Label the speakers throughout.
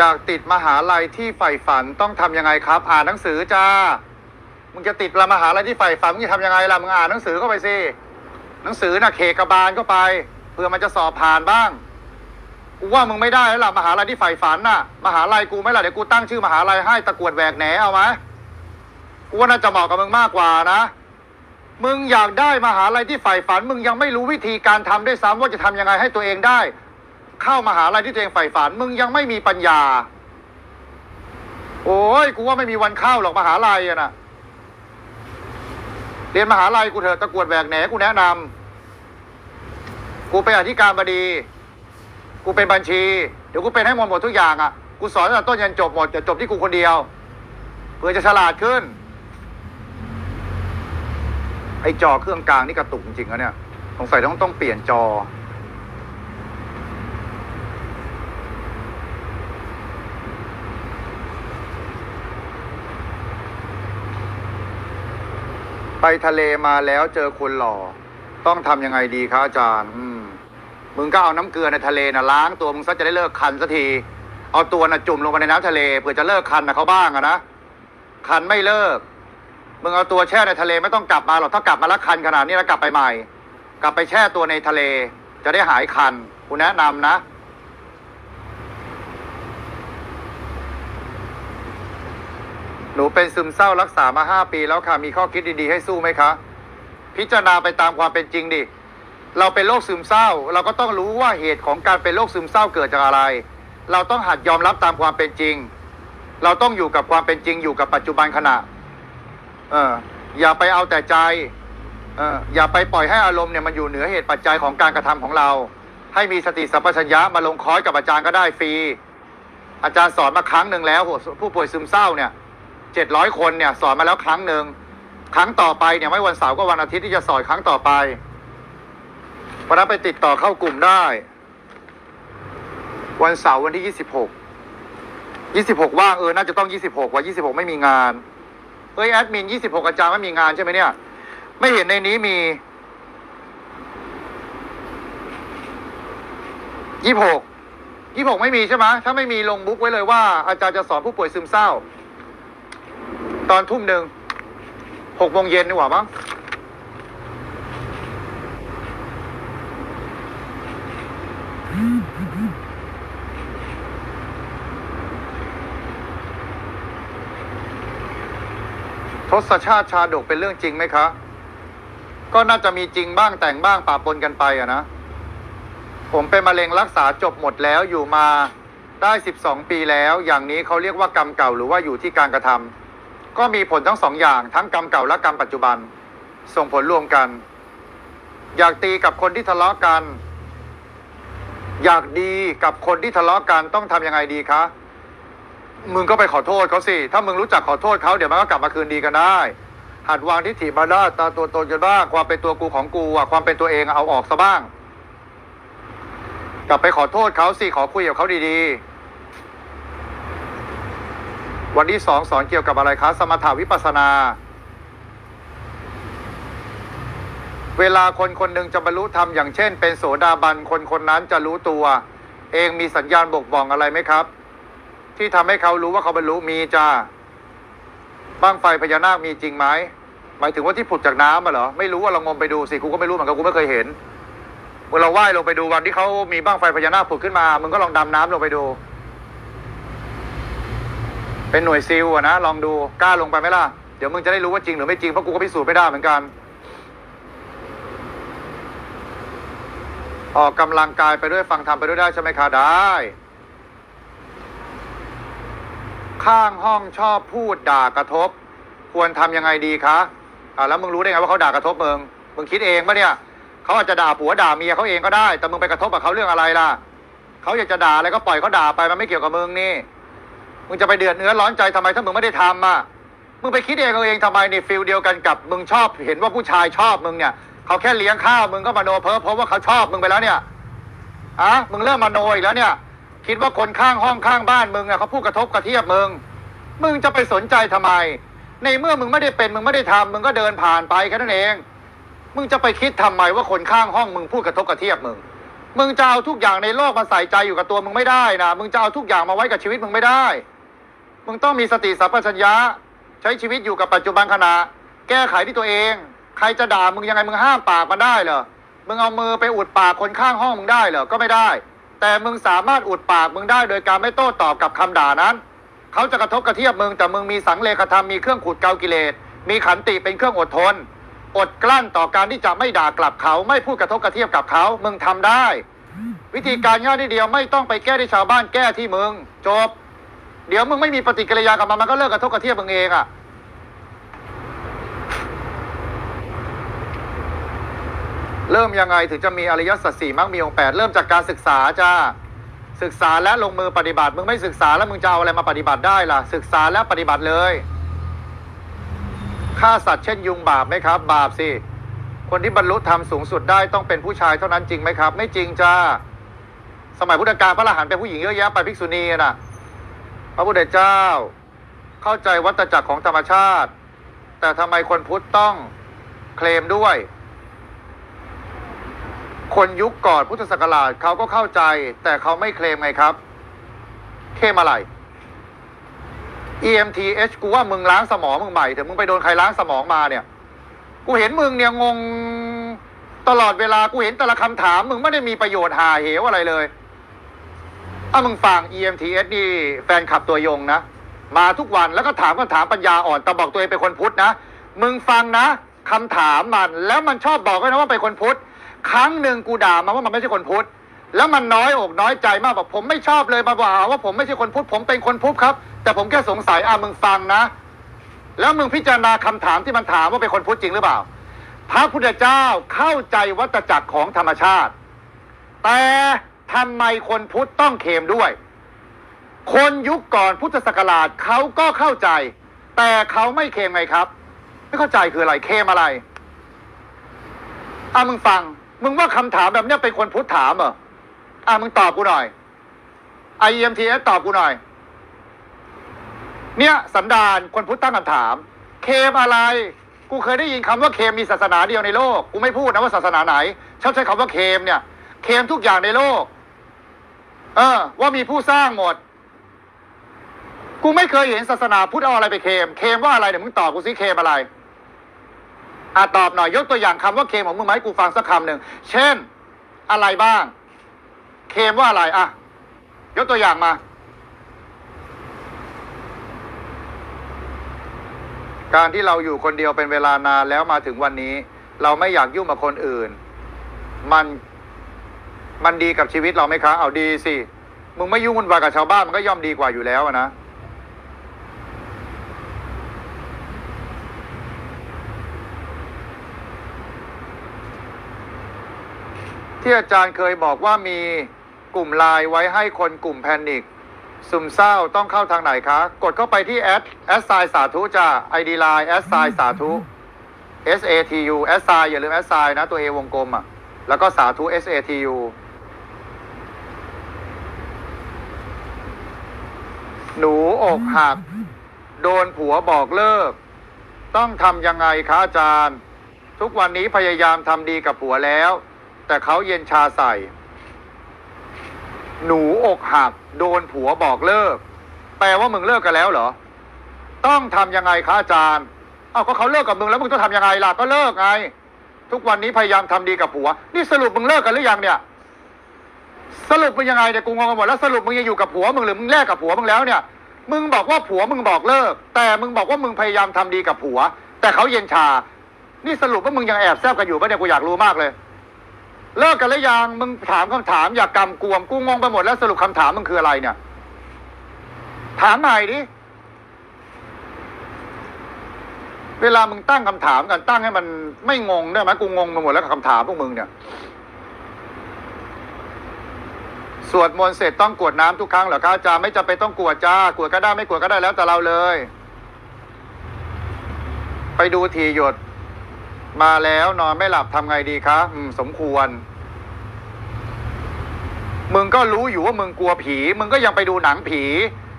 Speaker 1: อยากติดมหาลัยที่ใฝ่ฝันต้องทำยังไงครับ อ่านหนังสือจ้า มึงจะติดมหาลัยที่ใฝ่ฝันมึงจะทำยังไงล่ะมึงอ่านหนังสือเข้าไปสิหนังสือน่ะเคกบาลเข้าไปเพื่อมันจะสอบผ่านบ้างกูว่ามึงไม่ได้แล้วล่ะมหาลัยที่ใฝ่ฝันน่ะ มหาลัยกูไหม่ล่ะเดี๋ยวกูตั้งชื่อมหาลัยให้ตะกรวดแหวกแหนเอาไหมกูว่าน่าจะเหมาะกับมึงมากกว่านะ มึงอยากได้มหาลัยที่ใฝ่ฝัน มึงยังไม่รู้วิธีการทำด้วยซ้ำว่าจะทำยังไงให้ตัวเองได้ เข้ามหาลัยที่ตัวเองใฝ่ฝัน มึงยังไม่มีปัญญา โอ้ยกูว่าไม่มีวันเข้าหรอกมหาลัยอะนะเรียนมหาลัยกูเถอะตะกรวดแหวกแหนกูแนะนำกูเป็นอธิการบดี กูเป็นบัญชี เดี๋ยวกูเป็นให้หมดหมดทุกอย่างอะ กูสอนตั้งแต่ต้นยันจบหมดจะจบที่กูคนเดียวเพื่อจะฉลาดขึ้น ไอ้จอเครื่องกลางนี่กระตุกจริงๆนะเนี่ยสงสัยต้องต้องเปลี่ยนจอ ไปทะเลมาแล้วเจอคนหล่อ ต้องทำยังไงดีครับอาจารย์อืมมึงก็เอาน้ำเกลือในทะเลนะล้างตัวมึงซะจะได้เลิกคันสักที เอาตัวน่ะจุ่มลงไปในน้ำทะเลเพื่อจะเลิกคันนะเขาบ้างอะนะ คันไม่เลิก มึงเอาตัวแช่ในทะเลไม่ต้องกลับมาหรอกถ้ากลับมาแล้วคันขนาดนี้แล้วกลับไปใหม่ กลับไปแช่ตัวในทะเล จะได้หายคันกูแนะนำนะ หนูเป็นซึมเศร้ารักษามาห้าปีแล้วค่ะ มีข้อคิดดีๆให้สู้ไหมคะ พิจารณาไปตามความเป็นจริงดิ เราเป็นโรคซึมเศร้า เราก็ต้องรู้ว่าเหตุของการเป็นโรคซึมเศร้าเกิดจากอะไร เราต้องหัดยอมรับตามความเป็นจริง เราต้องอยู่กับความเป็นจริงอยู่กับปัจจุบันขณะ เอออย่าไปเอาแต่ใจ เอออย่าไปปล่อยให้อารมณ์เนี่ยมันอยู่เหนือเหตุปัจจัยของการกระทำของเรา ให้มีสติสัมปชัญญะมาลงคอร์สกับอาจารย์ก็ได้ฟรี อาจารย์สอนมาครั้งหนึ่งแล้วผู้ป่วยซึมเศร้าเนี่ย เจ็ดร้อยคนเนี่ยสอนมาแล้วครั้งหนึ่งครั้งต่อไปเนี่ยไม่วันเสาร์ก็วันอาทิตย์ที่จะสอนครั้งต่อไปเพราะนั้นไปติดต่อเข้ากลุ่มได้ วันเสาร์วันที่ยี่สิบหกยี่สิบหกว่างเออน่าจะต้องยี่สิบหกว่ายี่สิบหกไม่มีงานเฮ้ยแอดมินยี่สิบหกอาจารย์ไม่มีงานใช่ไหมเนี่ย ไม่เห็นในนี้มียี่หกยี่หกไม่มีใช่ไหมถ้าไม่มีลงบุ๊กไว้เลยว่าอาจารย์จะสอนผู้ป่วยซึมเศร้า ตอนทุ่มหนึ่งหกโมงเย็นนี่หว่ามั้งทศชาติชาดกเป็นเรื่องจริงไหมคะ ก็น่าจะมีจริงบ้างแต่งบ้างปะปนกันไปอะนะ ผมเป็นมะเร็งรักษาจบหมดแล้วอยู่มาได้ 12 ปีแล้ว อย่างนี้เขาเรียกว่ากรรมเก่าหรือว่าอยู่ที่การกระทำ ก็มีผลทั้งสองอย่างทั้งกรรมเก่าและกรรมปัจจุบัน ส่งผลรวมกัน อยากตีกับคนที่ทะเลาะกัน อยากดีกับคนที่ทะเลาะกันต้องทำยังไงดีคะมึงก็ไปขอโทษเขาสิ ถ้ามึงรู้จักขอโทษเขาเดี๋ยวมันก็กลับมาคืนดีกันได้ หัดวางทิฏฐิมาได้ตาตัวตนกันบ้างความเป็นตัวกูของกูอะความเป็นตัวเองอะเอาออกซะบ้าง กลับไปขอโทษเขาสิขอคุยกับเขาดีๆ วันที่สองสอนเกี่ยวกับอะไรคะ สมถาวิปัสนา เวลาคนคนหนึ่งจะบรรลุธรรมอย่างเช่น เป็นโสดาบันคนคนนั้นจะรู้ตัว เองมีสัญญาณบ่งบอกอะไรไหมครับ ที่ทำให้เขารู้ว่าเขาบรรลุมีจ้าบ้างไฟพญานาคมีจริงไหมหมายถึงว่าที่ผุดจากน้ำอะเหรอไม่รู้ว่าเรางมไปดูสิกูก็ไม่รู้เหมือนกันกูไม่เคยเห็นเมื่อเราว่ายลงไปดูวันที่เขามีบ้างไฟพญานาคผุดขึ้นมา มึงก็ลองดำน้ำลงไปดู เป็นหน่วยซิลอะนะลองดูกล้าลงไปไหมล่ะ เดี๋ยวมึงจะได้รู้ว่าจริงหรือไม่จริงเพราะกูก็พิสูจน์ไม่ได้เหมือนกัน ออกกำลังกายไปด้วยฟังธรรมไปด้วยได้ใช่ไหมคะได้ ข้างห้องชอบพูดด่ากระทบ ควรทำยังไงดีคะอ่าแล้วมึงรู้ได้ไงว่าเขาด่ากระทบมึงมึงคิดเองปะเนี่ยเขาอาจจะด่าผัวด่าเมียเขาเองก็ได้ แต่มึงไปกระทบกับเขาเรื่องอะไรล่ะเขาอยากจะด่าอะไรก็ปล่อยเขาด่าไปมันไม่เกี่ยวกับมึงนี่ มึงจะไปเดือดเนื้อร้อนใจทำไมถ้ามึงไม่ได้ทำอะมึงไปคิดเองเอาเองทำไมนี่ฟิลเดียวกันกับมึงชอบเห็นว่าผู้ชายชอบมึงเนี่ยเขาแค่เลี้ยงข้าวมึงก็มโนเพ้อเพราะว่าเขาชอบมึงไปแล้วเนี่ยอะมึงเริ่มมโนอีกแล้วเนี่ย คิดว่าคนข้างห้องข้างบ้านมึงอะเขาพูดกระทบกระเทียบมึง มึงจะไปสนใจทำไม ในเมื่อมึงไม่ได้เป็นมึงไม่ได้ทำมึงก็เดินผ่านไปแค่นั้นเอง มึงจะไปคิดทำไมว่าคนข้างห้องมึงพูดกระทบกระเทียบมึง มึงจะเอาทุกอย่างในโลกมาใส่ใจอยู่กับตัวมึงไม่ได้นะ มึงจะเอาทุกอย่างมาไว้กับชีวิตมึงไม่ได้ มึงต้องมีสติสัมปชัญญะ ใช้ชีวิตอยู่กับปัจจุบันขณะ แก้ไขที่ตัวเอง ใครจะด่ามึงยังไงมึงห้ามปากมันได้เหรอมึงเอามือไปอุดปากคนข้างห้องมึงได้เหรอก็ไม่ได้ แต่มึงสามารถอุดปากมึงได้โดยการไม่โต้ตอบกับคำด่านั้น เขาจะกระทบกระเทียบมึงแต่มึงมีสังเลขธรรมมีเครื่องขุดเกากิเลสมีขันติเป็นเครื่องอดทน อดกลั้นต่อการที่จะไม่ด่ากลับเขา ไม่พูดกระทบกระเทียบกับเขา มึงทำได้ วิธีการง่ายนิดเดียวไม่ต้องไปแก้ที่ชาวบ้านแก้ที่มึง จบ เดี๋ยวมึงไม่มีปฏิกิริยากับมันมันก็เลิกกระทบกระเทียบมึงเองอะเริ่มยังไงถึงจะมีอริยสัจสี่มั่งมีองค์แปดเริ่มจากการศึกษาจ้าศึกษาและลงมือปฏิบัติมึงไม่ศึกษาแล้วมึงจะเอาอะไรมาปฏิบัติได้ล่ะ ศึกษาและปฏิบัติเลยฆ่าสัตว์เช่นยุงบาปไหมครับ บาปสิคนที่บรรลุธรรมสูงสุดได้ต้องเป็นผู้ชายเท่านั้นจริงไหมครับ ไม่จริงจ้าสมัยพุทธกาลพระอรหันต์เป็นผู้หญิงเยอะแยะไปภิกษุณีน่ะ พระพุทธเจ้า เข้าใจวัตจักรของธรรมชาติ แต่ทำไมคนพุทธต้องเคลมด้วย คนยุคก่อนพุทธศักราชเขาก็เข้าใจ แต่เขาไม่เคลมไงครับเคลมอะไร EMTH กูว่ามึงล้างสมองมึงใหม่เถอะมึงไปโดนใครล้างสมองมาเนี่ย กูเห็นมึงเนี่ยงงตลอดเวลากูเห็นแต่ละคำถาม มึงไม่ได้มีประโยชน์หาเหวอะไรเลย ถ้ามึงฟัง EMTS นี่แฟนขับตัวยงนะ มาทุกวันแล้วก็ถามคำถามปัญญาอ่อนแต่บอกตัวเองเป็นคนพุทธนะ มึงฟังนะคำถามมันแล้วมันชอบบอกด้วยนะว่าเป็นคนพุทธครั้งหนึ่งกูด่ามันว่ามันไม่ใช่คนพุทธแล้วมันน้อยอกน้อยใจมากบอกผมไม่ชอบเลยมาบอกว่าผมไม่ใช่คนพุทธผมเป็นคนพุทธครับ แต่ผมแค่สงสัยอะมึงฟังนะ แล้วมึงพิจารณาคำถามที่มันถามว่าเป็นคนพุทธจริงหรือเปล่า พระพุทธเจ้าเข้าใจวัตจักรของธรรมชาติ แต่ ทำไมคนพุทธต้องเค็มด้วย คนยุคก่อนพุทธศักราชเขาก็เข้าใจ แต่เขาไม่เค็มไงครับ ไม่เข้าใจคืออะไรเค็มอะไรอะมึงฟัง มึงว่าคำถามแบบเนี้ยเป็นคนพุทธถามเหรออะมึงตอบกูหน่อย IEMTS ตอบกูหน่อย เนี่ยสันดานคนพุทธตั้งคำถาม เคมอะไร กูเคยได้ยินคำว่าเคมมีศาสนาเดียวในโลก กูไม่พูดนะว่าศาสนาไหนชอบใช้คำว่าเคมเนี่ย เคมทุกอย่างในโลก เออ ว่ามีผู้สร้างหมด กูไม่เคยเห็นศาสนาพุทธเอาอะไรไปเคม เคมว่าอะไรเดี๋ยวมึงตอบกูสิเคมอะไรอะตอบหน่อยยกตัวอย่างคำว่าเคมของมึงมาให้กูฟังสักคำหนึ่งเช่น อะไรบ้าง เคมว่าอะไรอะยกตัวอย่างมา การที่เราอยู่คนเดียวเป็นเวลานานแล้วมาถึงวันนี้ เราไม่อยากยุ่งกับคนอื่น มัน มันดีกับชีวิตเราไหมคะ เอาดีสิ มึงไม่ยุ่งวุ่นวายกับชาวบ้านมันก็ย่อมดีกว่าอยู่แล้วนะ ที่อาจารย์เคยบอกว่ามีกลุ่มไลน์ไว้ให้คนกลุ่มแพนิคซึมเศร้าต้องเข้าทางไหนคะ กดเข้าไปที่แอดแอดไซสาธุจ้า ID ไลน์แอดไซสาธุ S A T U แอดไซอย่าลืมแอดไซนะ ตัว A วงกลมอะ แล้วก็สาธุ S A T U หนูอกหัก โดนผัวบอกเลิก ต้องทำยังไงคะอาจารย์ ทุกวันนี้พยายามทำดีกับผัวแล้ว แต่เขาเย็นชาใส่ หนูอกหัก โดนผัวบอกเลิก แปลว่ามึงเลิกกันแล้วเหรอ ต้องทำยังไงคะอาจารย์เอาก็เขาเลิกกับมึงแล้วมึงต้องทำยังไงล่ะก็เลิกไง ทุกวันนี้พยายามทำดีกับผัว นี่สรุปมึงเลิกกันหรือยังเนี่ย สรุปมึงยังไงเนี่ยกูงงไปหมดแล้วสรุปมึงยังอยู่กับผัวมึงหรือมึงแลกกับผัวมึงแล้วเนี่ย มึงบอกว่าผัวมึงบอกเลิก แต่มึงบอกว่ามึงพยายามทำดีกับผัว แต่เขาเย็นชา นี่สรุปว่ามึงยังแอบแซบกันอยู่ปะเนี่ยกูอยากรู้มากเลย เลิกกันแล้วยังมึงถามคำถามอยากกำกวมกูงงไปหมดแล้วสรุปคำถามมึงคืออะไรเนี่ย ถามใหม่ดิเวลามึงตั้งคำถามกันตั้งให้มันไม่งงได้ไหมกูงงไปหมดแล้วกับคำถามพวกมึงเนี่ย สวดมนต์เสร็จต้องกวดน้ำทุกครั้งเหรอคะอาจารย์ไม่จำเป็นต้องกวดจ้ากวดก็ได้ไม่กวดก็ได้แล้วแต่เราเลย ไปดูทีหยด มาแล้วนอนไม่หลับทำไงดีคะอืม สมควร มึงก็รู้อยู่ว่ามึงกลัวผี มึงก็ยังไปดูหนังผี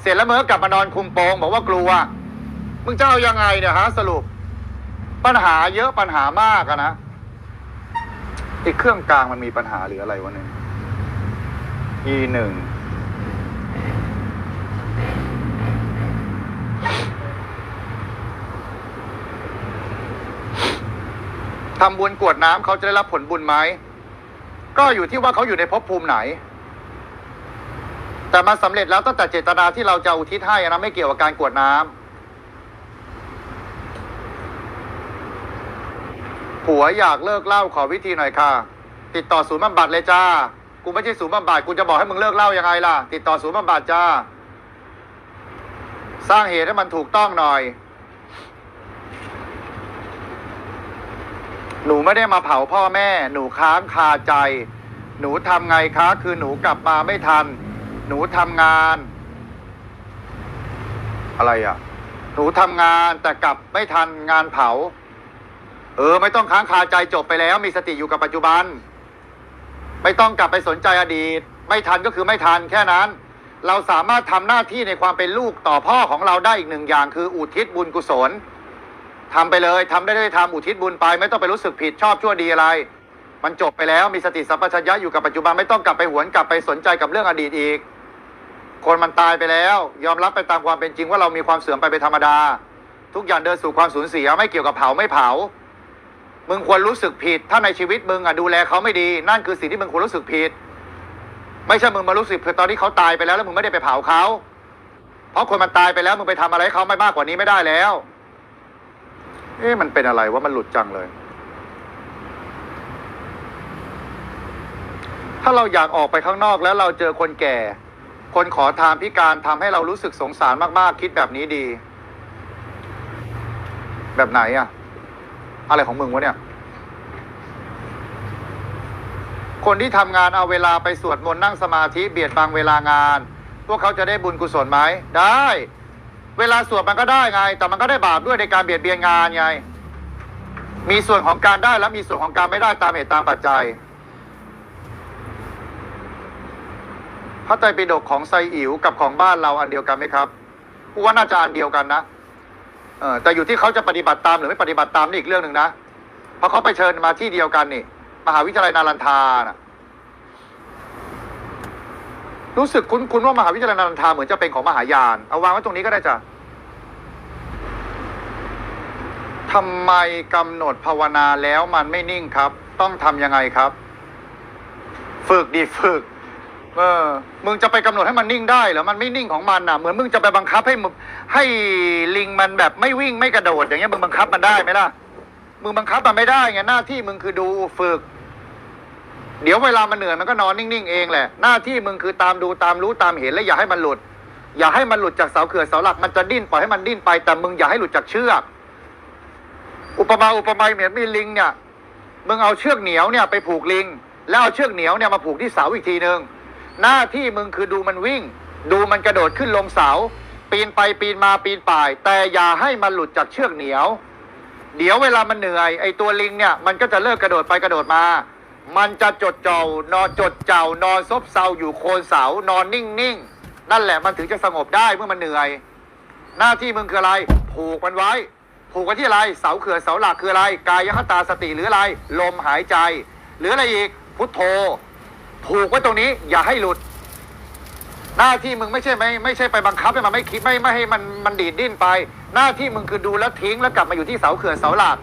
Speaker 1: เสร็จแล้วมึงก็กลับมานอนคุมโปงบอกว่ากลัว มึงจะเอายังไงเนี่ยฮะสรุป ปัญหาเยอะปัญหามากอะนะไอ้เครื่องกลางมันมีปัญหาหรืออะไรวะเนี่ย e หนึ่งทำบุญกวดน้ำเขาจะได้รับผลบุญไหม ก็อยู่ที่ว่าเขาอยู่ในภพภูมิไหน แต่มันสำเร็จแล้วตั้งแต่เจตนาที่เราจะอุทิศให้นะไม่เกี่ยวกับการกวดน้ำผัวอยากเลิกเหล้าขอวิธีหน่อยค่ะ ติดต่อศูนย์บำบัดเลยจ้า กูไม่ใช่ศูนย์บำบัดกูจะบอกให้มึงเลิกเล้ายังไงล่ะ ติดต่อศูนย์บำบัดจ้า สร้างเหตุให้มันถูกต้องหน่อย หนูไม่ได้มาเผาพ่อแม่ หนูค้างคาใจ หนูทำไงคะ คือหนูกลับมาไม่ทัน หนูทำงาน อะไรอะ หนูทำงานแต่กลับไม่ทันงานเผา เออ ไม่ต้องค้างคาใจจบไปแล้ว มีสติอยู่กับปัจจุบัน ไม่ต้องกลับไปสนใจอดีต ไม่ทันก็คือไม่ทันแค่นั้น เราสามารถทำหน้าที่ในความเป็นลูกต่อพ่อของเราได้อีกหนึ่งอย่าง คืออุทิศบุญกุศลทำไปเลยทำได้ได้ทำอุทิศบุญไป ไม่ต้องไปรู้สึกผิดชอบชั่วดีอะไร มันจบไปแล้วมีสติสัมปชัญญะอยู่กับปัจจุบันไม่ต้องกลับไปหวนกลับไปสนใจกับเรื่องอดีตอีก คนมันตายไปแล้ว ยอมรับไปตามความเป็นจริงว่าเรามีความเสื่อมไปเป็นธรรมดา ทุกอย่างเดินสู่ความสูญเสียไม่เกี่ยวกับเผาไม่เผา มึงควรรู้สึกผิด ถ้าในชีวิตมึงอะดูแลเขาไม่ดี นั่นคือสิ่งที่มึงควรรู้สึกผิด ไม่ใช่มึงมารู้สึกผิดตอนที่เขาตายไปแล้วแล้วมึงไม่ได้ไปเผาเขา เพราะคนมันตายไปแล้วมึงไปทำอะไรให้เขาไม่มากกว่านี้ไม่ได้แล้ว เอ๊ะมันเป็นอะไรว่ามันหลุดจังเลย ถ้าเราอยากออกไปข้างนอกแล้วเราเจอคนแก่ คนขอทานพิการทำให้เรารู้สึกสงสารมากๆ คิดแบบนี้ดี แบบไหนอะ อะไรของมึงวะเนี่ย คนที่ทำงานเอาเวลาไปสวดมนต์นั่งสมาธิเบียดบังเวลางาน พวกเขาจะได้บุญกุศลไหมได้ เวลาสวดมันก็ได้ไง แต่มันก็ได้บาปด้วยในการเบียดเบียนงานไง มีส่วนของการได้และมีส่วนของการไม่ได้ตามเหตุตามปัจจัยพระไตรปิฎกของไซอิ๋วกับของบ้านเราอันเดียวกันไหมครับกูว่าน่าจะอันเดียวกันนะ เออแต่อยู่ที่เขาจะปฏิบัติตามหรือไม่ปฏิบัติตามนี่อีกเรื่องหนึ่งนะเพราะเขาไปเชิญมาที่เดียวกันนี่ มหาวิทยาลัยนารันทานะรู้สึกคุ้นคุ้นๆว่ามหาวิทยาลัยนารันทาเหมือนจะเป็นของมหายาน เอาวางไว้ตรงนี้ก็ได้จ้ะทำไมกำหนดภาวนาแล้วมันไม่นิ่งครับ ต้องทำยังไงครับ ฝึกดีฝึก เออ มึงจะไปกำหนดให้มันนิ่งได้เหรอ มันไม่นิ่งของมันอะ เหมือนมึงจะไปบังคับให้มึงให้ลิงมันแบบไม่วิ่งไม่กระโดดอย่างเงี้ยมึงบังคับมันได้ไหมล่ะ มึงบังคับมันไม่ได้ไงหน้าที่มึงคือดูฝึก เดี๋ยวเวลามันเหนื่อยมันก็นอนนิ่งๆเองแหละ หน้าที่มึงคือตามดูตามรู้ตามเห็นและอย่าให้มันหลุด อย่าให้มันหลุดจากเสาเขื่อนเสาหลักมันจะดิ้นปล่อยให้มันดิ้นไปแต่มึงอย่าให้หลุดจากเชือก อุปมาอุปไมยเหมือนมีลิงเนี่ย มึงเอาเชือกเหนียวเนี่ยไปผูกลิง แล้วเอาเชือกเหนียวเนี่ยมาผูกที่เสาอีกทีหนึ่ง หน้าที่มึงคือดูมันวิ่ง ดูมันกระโดดขึ้นลงเสา ปีนไปปีนมาปีนป่าย แต่อย่าให้มันหลุดจากเชือกเหนียว เดี๋ยวเวลามันเหนื่อย ไอตัวลิงเนี่ย มันก็จะเลิกกระโดดไปกระโดดมา มันจะจดเจ่อนอนจดเจ้านอนซบเซาอยู่โคนเสานอนนิ่งๆนั่นแหละมันถึงจะสงบได้เมื่อมันเหนื่อย หน้าที่มึงคืออะไร ผูกมันไว้ ผูกกันที่อะไรเสาเขื่อเสาหลักคืออะไร กายคตาสติหรืออะไร ลมหายใจ หรืออะไรอีกพุทโธ ผูกไว้ตรงนี้ อย่าให้หลุด หน้าที่มึงไม่ใช่ไม่ไม่ใช่ไปบังคับให้มันไม่คิดไม่ไม่ให้มันมันดีดดิ้นไป หน้าที่มึงคือดูแล้วทิ้งแล้วกลับมาอยู่ที่เสาเขื่อนเสาหลัก